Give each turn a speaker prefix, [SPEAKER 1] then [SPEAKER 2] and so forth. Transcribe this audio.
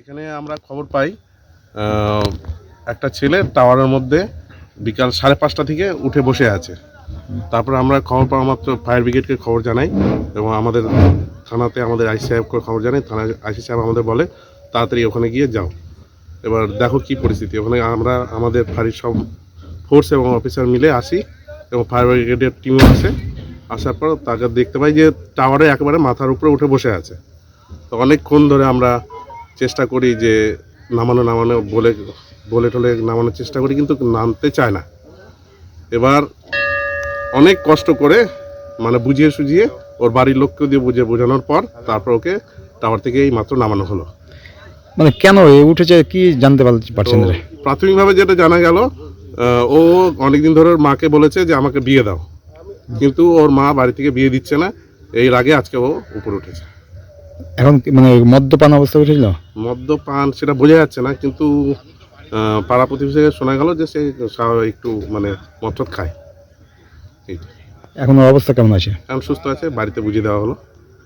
[SPEAKER 1] এখানে আমরা খবর পাই একটা ছেলে টাওয়ারের মধ্যে বিকাল সাড়ে পাঁচটা থেকে উঠে বসে আছে। তারপর আমরা খবর পাওয়া মাত্র ফায়ার ব্রিগেডকে খবর জানাই এবং আমাদের থানাতে আমাদের আইসি সাহেবকে খবর জানাই থানা আইসি সাহেব আমাদের বলে, তাড়াতাড়ি ওখানে গিয়ে যাও। এবার দেখো কি পরিস্থিতি। ওখানে আমরা, আমাদের ফাঁড়ির সব ফোর্স এবং অফিসার মিলে আসি এবং ফায়ার ব্রিগেডের টিমও আসে। আসার পর তাকে দেখতে পাই যে টাওয়ারে একেবারে মাথার উপরে উঠে বসে আছে। তো অনেকক্ষণ ধরে আমরা চেষ্টা করি যে নামানো নামানো বলে বলে টলে নামানোর চেষ্টা করি কিন্তু নামতে চায় না। এবার অনেক কষ্ট করে মানে বুঝিয়ে সুঝিয়ে ওর বাড়ির লোককে দিয়ে বুঝিয়ে বোঝানোর পর তারপর ওকে টাওয়ার থেকে এই মাত্র নামানো হলো।
[SPEAKER 2] মানে কেন এ উঠেছে কি জানতে পার- পারছেন
[SPEAKER 1] প্রাথমিকভাবে যেটা জানা গেল ও অনেকদিন ধরে ওর মাকে বলেছে যে আমাকে বিয়ে দাও। কিন্তু ওর মা বাড়ি থেকে বিয়ে দিচ্ছে না এই আগে আজকে ও উপরে উঠেছে।
[SPEAKER 2] এখন কি মানে মদ্যপান অবস্থা উঠেছিল
[SPEAKER 1] মদ্যপান সেটা বোঝা যাচ্ছে না কিন্তু আহ, পাড়া প্রতিবেশী শোনা গেল যে সে একটু মানে মদ খায়। এই।
[SPEAKER 2] এখন ওর অবস্থা কেমন আছে?
[SPEAKER 1] এখন সুস্থ আছে বাড়িতে বুঝিয়ে দেওয়া হলো।